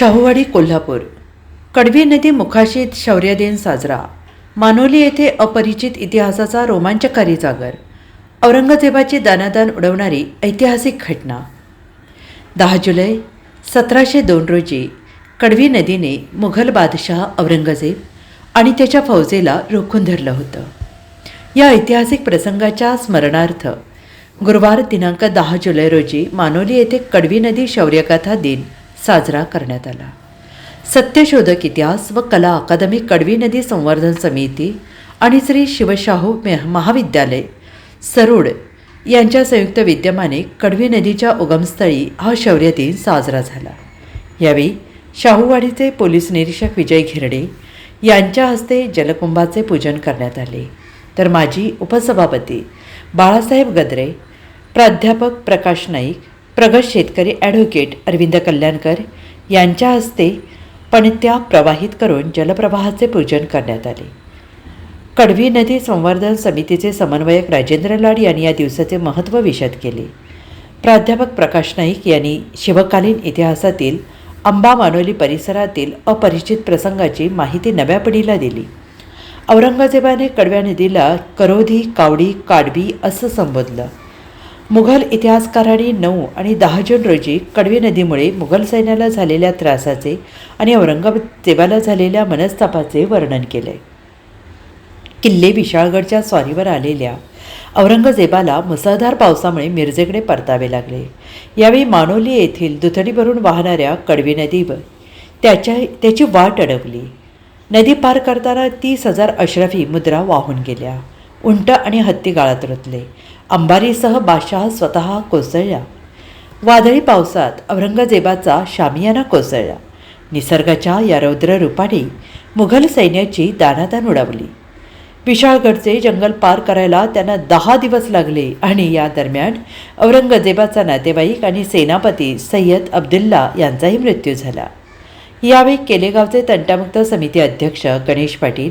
शाहूवाडी कोल्हापूर. कडवी नदी मुखाशीत शौर्य दिन साजरा. मानोली येथे अपरिचित इतिहासाचा रोमांचकारी जागर. औरंगजेबाची दानादान उडवणारी ऐतिहासिक घटना. दहा जुलै सतराशे दोन रोजी कडवी नदीने मुघल बादशहा औरंगजेब आणि त्याच्या फौजेला रोखून धरलं होतं. या ऐतिहासिक प्रसंगाच्या स्मरणार्थ गुरुवार दिनांक दहा जुलै रोजी मानोली येथे कडवी नदी शौर्यगाथा दिन साजरा करण्यात आला. सत्यशोधक इतिहास व कला अकादमी कडवी नदी संवर्धन समिती आणि श्री शिवशाहू मे- महाविद्यालय सरूड यांच्या संयुक्त विद्यमाने कडवी नदीच्या उगमस्थळी हा शौर्य दिन साजरा झाला. यावेळी शाहूवाडीचे पोलीस निरीक्षक विजय घिरडे यांच्या हस्ते जलकुंभाचे पूजन करण्यात आले. तर माजी उपसभापती बाळासाहेब गद्रे प्राध्यापक प्रकाश नाईक प्रगत शेतकरी ॲडव्होकेट अरविंद कल्याणकर यांच्या हस्ते पणत्या प्रवाहित करून जलप्रवाहाचे पूजन करण्यात आले. कडवी नदी संवर्धन समितीचे समन्वयक राजेंद्र लाड यांनी या दिवसाचे महत्त्व विशद केले. प्राध्यापक प्रकाश नाईक यांनी शिवकालीन इतिहासातील अंबा मानोली परिसरातील अपरिचित प्रसंगाची माहिती नव्या पिढीला दिली. औरंगजेबाने कडव्या नदीला करोधी कावडी काडबी असं संबोधलं. मुघल इतिहासकारांनी नऊ आणि दहा जून रोजी कडवी नदीमुळे मुघल सैन्याला झालेल्या त्रासाचे आणि औरंगजेबाला झालेल्या मनस्तापाचे वर्णन केले. किल्ले विशाळगडच्या स्वारीवर आलेल्या औरंगजेबाला मुसळधार पावसामुळे मिरजेकडे परतावे लागले. यावेळी मानोली येथील दुथडीवरून वाहणाऱ्या कडवी नदीवर त्याच्या त्याची वाट अडवली नदी पार करताना तीस हजार अशरफी मुद्रा वाहून गेल्या. उंट आणि हत्ती गाळात रुतले. अंबारीसह बादशहा स्वतः कोसळल्या. वादळी पावसात औरंगजेबाचा शामियाना कोसळला. निसर्गाच्या या रौद्र रूपाने मुघल सैन्याची दानादान उडवली. विशाळगडचे जंगल पार करायला त्यांना दहा दिवस लागले आणि या दरम्यान औरंगजेबाचा नातेवाईक आणि सेनापती सय्यद अब्दुल्ला यांचाही मृत्यू झाला. यावेळी केलेगावचे तंटामुक्त समिती अध्यक्ष गणेश पाटील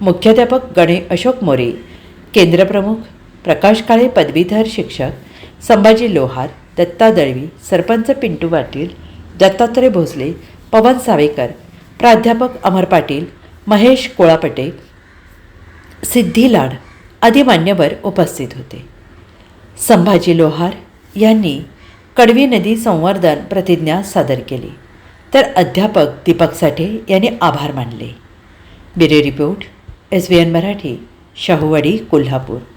मुख्याध्यापक गणे अशोक मोरे केंद्रप्रमुख प्रकाश काळे पदवीधर शिक्षक संभाजी लोहार दत्ता दळवी सरपंच पिंटू पाटील दत्तात्रय भोसले पवन सावेकर प्राध्यापक अमर पाटील महेश कोळापटे सिद्धी लाड आदी मान्यवर उपस्थित होते. संभाजी लोहार यांनी कडवी नदी संवर्धन प्रतिज्ञा सादर केली. तर अध्यापक दीपक साठे यांनी आभार मानले. Bureau report S B N Marathi. Shahuwadi Kolhapur.